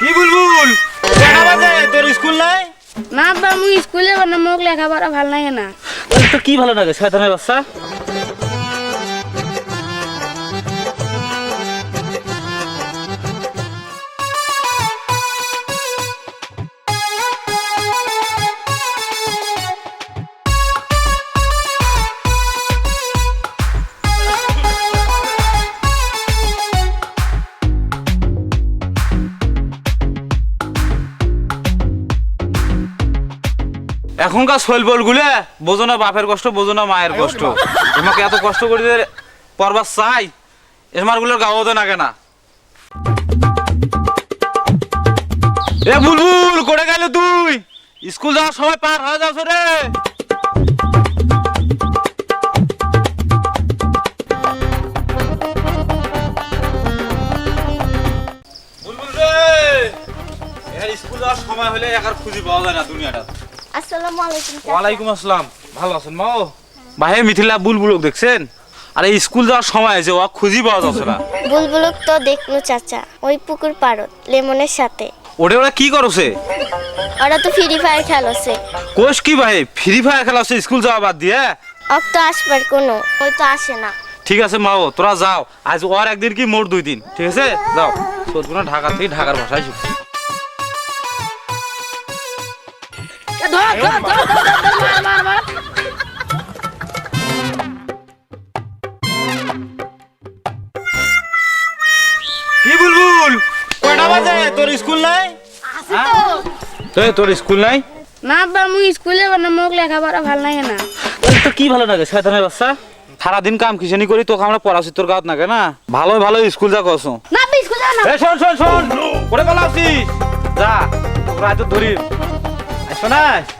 কি বুলবুল? কয়টা বাজে? তোর স্কুল নাই? না আব্বা মুই স্কুলে বনা মোক লেখাপড়া ভালো লাগে না। তোর তো কি ভালো লাগে শয়তানের বাচ্চা? এখনকার শৈলবল গুলে বোঝো না বাপের কষ্ট বোঝো না মায়ের কষ্ট। তোমাকে এত কষ্ট করে পরবার চাই এসমারগুলোর গাও তো না। এ বুলবুল করে গেল তুই? স্কুল যাওয়ার সময় পার হয়ে যাচ্ছ রে। বুলবুল রে এর স্কুল যাওয়ার সময় হলে একার খুঁজি পাওয়া যায় না দুনিয়াটা। আসসালামু আলাইকুম ওয়ালাইকুম আসসালাম। ভালো আছেন মা? ভাই মিথিলা বুলবুলক দেখছেন? আরে স্কুল যাওয়ার সময় ও খুঁজি পাওয়া যাচ্ছে না। বুলবুলুক তো দেখল চাচা ওই পুকুর পাড়ত লেমনের সাথে। ওটা ওরা কি করছে? ওরা তো ফ্রি ফায়ার খেলছে। কোষ কি ভাই? ফ্রি ফায়ার খেলা হচ্ছে স্কুল যাওয়া বাদ দিয়ে? অক তো আসবার কোনো ওই তো আসে না। ঠিক আছে মাও তোরা যাও। আজ ওর একদিন কি মোর দুই দিন। ঠিক আছে? যাও। সদগুনা ঢাকা থেকে ঢাকার ভাষায় শিখছি ধর ধর ধর ধর, ধর, ধর, মার মার মার। কি বুলবুল? কয়টা বাজে? তোর স্কুল নাই? এই, তোর স্কুল নাই? না আব্বা মুই স্কুলে মানে মোক লেখাপড়া ভালো লাগে না। তোর তো কি ভালো লাগে শয়তানের বাচ্চা? সারাদিন কাম কিসেনি করি তোকে আমরা পড়াছি তোর গাঁত নাগে না? ভালো ভালো স্কুল যা করছ না স্কুল যাও না। এ শোন শোন শোন। বলা আছিস যা তোকে রাত ধরি। আসো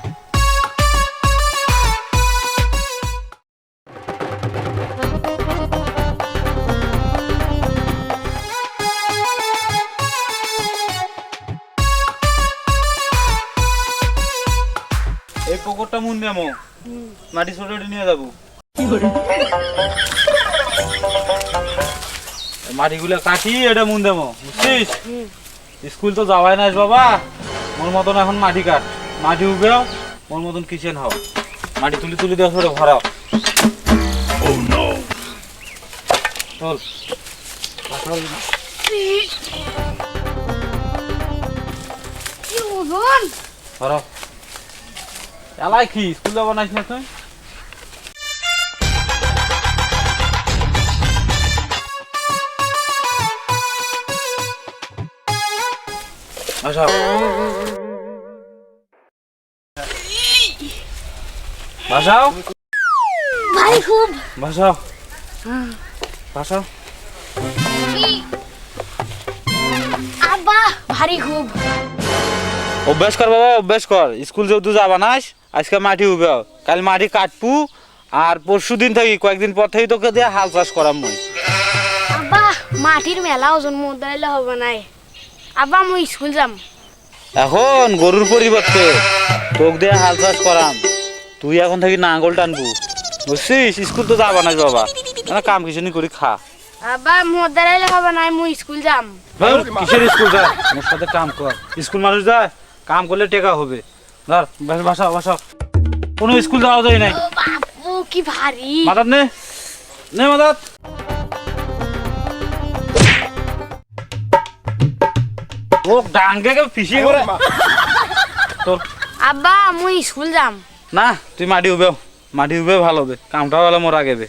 এই পুকুরটা মুন নেমো মাটি ছোট নিয়ে যাব। মাটিগুলো কাটি এটা মুন দেবো বুঝছিস? স্কুল তো যাওয়াই না বাবা। মোর মতন এখন মাটি কাট। মাটি উবেও মোর মতন কিচেন হও মাটি তুলি তুলি দেওয়া সরে ভরাও চল। কি ওজন ভরাও এলাই কি স্কুল যাব নাইস না তুই? আচ্ছা ভাষাও ভাই খুব ভাষাও ভাষাও আব্বা ভারী খুব অভ্যাস কর বাবা অভ্যাস কর স্কুল যেহেতু যাবা নাস আজকে মাটি উবে কাল মাটি কাটপু আর পরশু দিন থাকি কয়েকদিন পর থেকে তোকে দিয়ে হাল চাষ করাম মই আব্বা মাটির মেলা ওজন মোট দাইলে হবে নাই আব্বা মুই স্কুল যাম এখন গরুর পরিবর্তে তোকে দিয়ে হাল চাষ করাম তুই এখন থেকে নাঙ্গল টানবু। বুঝছিস স্কুল তো যাবা নাস বাবা। না কাম কিছু নি করি খা। আব্বা মোট দাইলে হবে নাই মুই স্কুল যাম। কিসের স্কুল যা মোর সাথে কাম কর। স্কুল মানুষ যায় কাম করলে টেকা হবে। ধর বাস বাসা কোনো স্কুল যাওয়া যায় নাই। বাপু কি ভারী। মাদাত নে। নে মাদাত। ও ডাঙ্গে কে ফিসি করে তোর আব্বা মুই স্কুল যাম। না তুই মাটি উবে মাটি উবে ভালো হবে কামটা হলে মোর যে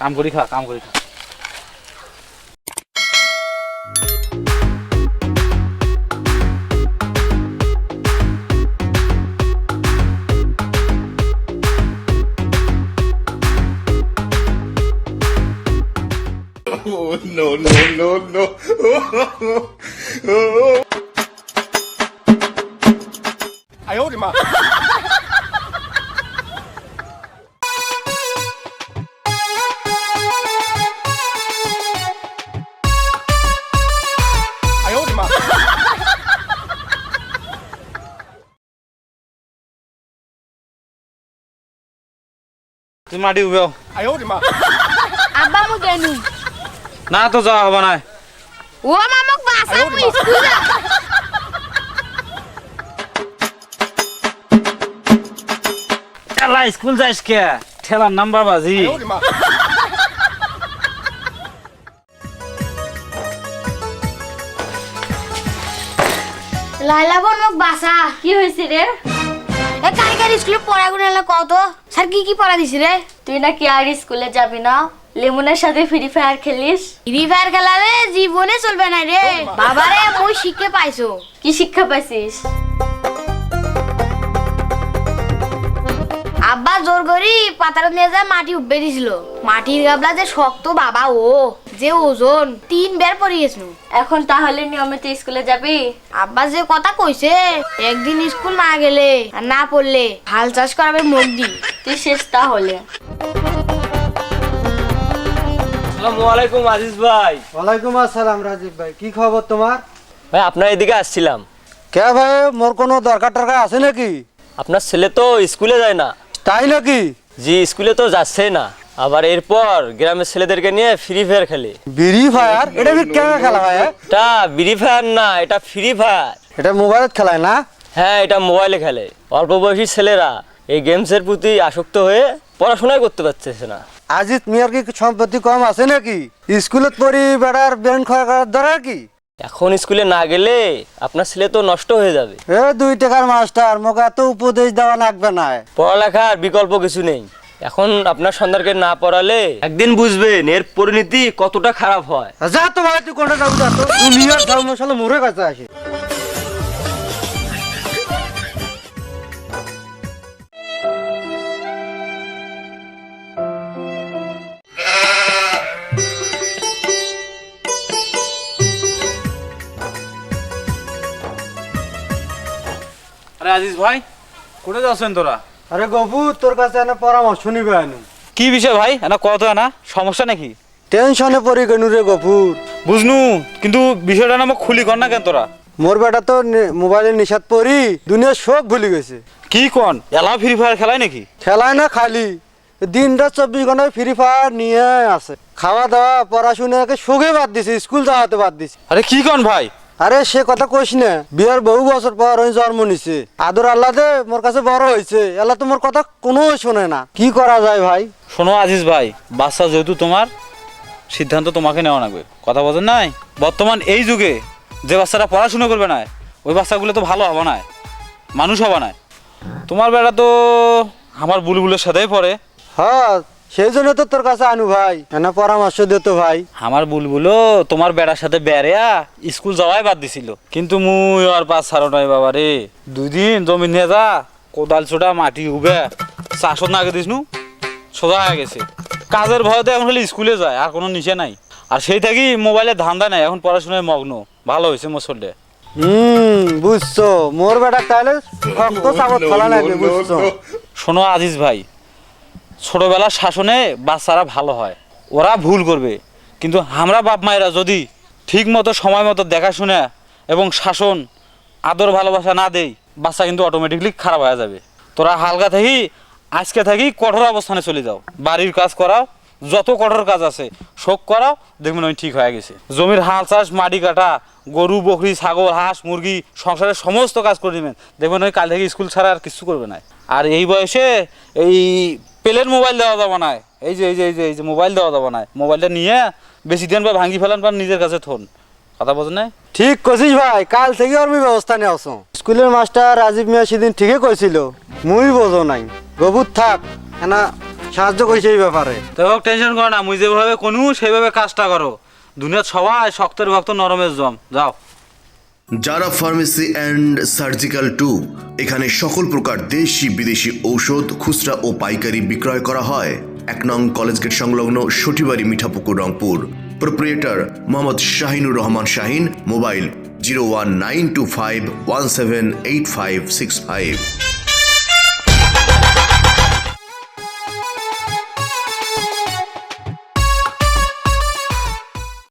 কাম করি খা কাম করি খা। no, no, no, no. I owed him my. তুমি মাটি উবেও আয়ো মা আব্বা মু কেনু না তো যাওয়া হবে না। ও মামক বাসা ঠেলা স্কুল যাইস কে? ঠেলার নাম্বার বাজি। লাইলা বোন মোক বাসা কি হয়েছে রে এ কালকের স্কুলে পড়াগুলো কত স্যার কি কি পড়া দিছি রে তুই না কি আর স্কুলে যাবি না? লেমনের সাথে ফ্রি ফায়ার খেলিস? ফ্রি ফায়ার খেলা রে জীবনে চলবে না রে। বাবা রে মই শিখে পাইছো। কি শিক্ষা পাইছিস? আব্বা জোর করি পাতার নিয়ে যায় মাটি উব্বে দিছিল। মাটির গাবলা যে শক্ত বাবা ও যে ওজন তিন বের পড়ে গেছিল। এখন তাহলে নিয়মিত স্কুলে যাবি? আব্বা যে কথা কইছে একদিন স্কুল না গেলে আর না পড়লে হাল চাষ করাবে মুখ দি তুই শেষ তাহলে। আসসালামু আলাইকুম আজিজ ভাই। ওয়ালাইকুম আসসালাম রাজীব ভাই কি খবর তোমার? ভাই আপনার এদিকে আসছিলাম। কে ভাই মোর কোনো দরকার টরকার আছে নাকি? আপনার ছেলে তো স্কুলে যায় না। তাই নাকি? জি স্কুলে তো যাচ্ছে না। আবার এরপর গ্রামের ছেলেদেরকে নিয়ে ফ্রি ফায়ার খেলে। বিড়ি ফায়ার এটা ফির কেমন খেলা ভাই হ্যাঁ? এটা ফ্রি ফায়ার না এটা ফ্রি ফায়ার এটা মোবাইলত খেলায় না? হ্যাঁ এটা মোবাইলে খেলে। অল্প বয়সী ছেলেরা। এই গেমসের প্রতি আসক্ত হয়ে পড়াশোনাই করতে পারতেছে না। আজিত মিয়ার কি সম্পত্তি কম আছে নাকি? স্কুলত পড়ি বেড়ার ক্ষয় করার দরকার কি? এখন স্কুলে না গেলে আপনার ছেলে তো নষ্ট হয়ে যাবে। এ দুই টাকার মাস্টার মোকে এত উপদেশ দেওয়া লাগবে না। পড়ালেখার বিকল্প কিছু নেই। এখন আপনার সন্তানকে না পড়ালে একদিন বুঝবেন এর পরিণতি কতটা খারাপ হয়। যা তো ভাই তুই কোনটা যাব যা তো? ধর্মশালা মোরে কাছে আসে আজিজ ভাই কোথায় যাচ্ছেন তোরা? আরে গবু তোর কাছে এনে পরামর্শ নিবে আনু। কি বিষয় ভাই? না কত না সমস্যা নাকি? টেনশনে পড়ি গেনু রে গফুর বুঝনু কিন্তু বিষয়টা না মোক খুলি কর না কেন তোরা? মোর বেটা তো মোবাইলে নিষাদ পড়ি দুনিয়ার সব ভুলে গেছে। কি কন? এলা ফ্রি ফায়ার খেলায় নাকি? খেলায় না খালি দিন রাত চব্বিশ ঘন্টায় ফ্রি ফায়ার নিয়ে আছে। খাওয়া দাওয়া পড়াশোনাকে সুখে বাদ দিছে স্কুল যাওয়াতে বাদ দিছে। আরে কি কন ভাই? আরে সে কথা কইস না বিয়ার বহু বছর পর ওই জন্ম নিছে। আদর আল্লাহ দে মোর কাছে বড় হয়েছে আল্লাহ তো মোর কথা কোনো শোনে না। কি করা যায় ভাই? শোনো আজিজ ভাই বাচ্চা যেহেতু তোমার সিদ্ধান্ত তোমাকে নেওয়া লাগবে। কথা বোঝেন নাই? বর্তমান এই যুগে যে বাচ্চারা পড়াশোনা করবে না ওই বাচ্চাগুলো তো ভালো হবে না মানুষ হবে না। তোমার বেড়া তো আমার বুলবুলের সাথেই পড়ে। হ্যাঁ সেই জন্য তো তোর কাছে আনু ভাই। এনা পরামর্শ দিত ভাই। আমার বুলবুলো তোমার বেড়ার সাথে বেড়েয়া স্কুল যাওয়াই বাদ দিছিল। কিন্তু মুই আর পাঁচ ছাড়ো নাই বাবা রে। দুই দিন জমি নিয়ে যা কোদাল ছোটা মাটি উবে। চাষত না আগে দিসনু সোজা হয়ে গেছে। কাজের ভয়তে এখন খালি স্কুলে যায় আর কোনো নিচে নাই। আর সেই থাকি মোবাইলে ধান্দা নাই এখন পড়াশোনায় মগ্ন। ভালো হয়েছে মোর চললে হুম বুঝছ। মোর বেটা তাহলে শক্ত চাবত ফেলা লাগবে বুঝছ। শোনো আজিজ ভাই ছোটবেলার শাসনে বাচ্চারা ভালো হয়। ওরা ভুল করবে। কিন্তু আমরা বাপ মায়েরা যদি ঠিক মতো সময় মতো দেখাশোনা এবং শাসন, আদর, ভালোবাসা না দেই, বাচ্চা কিন্তু অটোমেটিকলি খারাপ হয়ে যাবে। তোরা হালকা থাকি আজকে থাকি কঠোর অবস্থানে চলে যাও। বাড়ির কাজ করাও যত কঠোর কাজ আছে, শোক করাও দেখবেন ওই ঠিক হয়ে গেছে। জমির হাল চাষ, মাটি কাটা, গরু, বকরি, ছাগল, হাঁস, মুরগি, সংসারের সমস্ত কাজ করে নেবেন। দেখবেন ওই কাল থেকে স্কুল ছাড়া আর কিছু করবে না। আর এই বয়সে এই পেলের মোবাইল দেওয়া যাবে না। এই যে এই যে এই যে এই যে, মোবাইল দেওয়া যাবে না। মোবাইলটা নিয়ে বেশি দিন বা ভাঙি ফেলান বা নিজের কাছে থন। কথা বোঝেন না ঠিক কছিস ভাই, কাল থেকে আর মুই ব্যবস্থা নিয়ে আসো। স্কুলের মাস্টার রাজীব মিয়া সেদিন ঠিকই কইছিল, মুই বোঝো নাই। গবুর থাক, এনা সাহায্য কইছে এই ব্যাপারে। তো হোক টেনশন করো না মুই যেভাবে কোনো সেইভাবে কাজটা করো। দুনিয়ার সবাই শক্তের ভক্ত নরমের জম। যাও। যারা ফার্মেসি অ্যান্ড সার্জিক্যাল টু এখানে সকল প্রকার দেশি বিদেশি ঔষধ খুচরা ও পাইকারি বিক্রয় করা হয়। এক নং কলেজ গেট সংলগ্ন Satibari Mithapukur Rangpur. Proprietor Mohammad Shahinur Rahman Shahin mobile zero one nine two five one seven eight five six five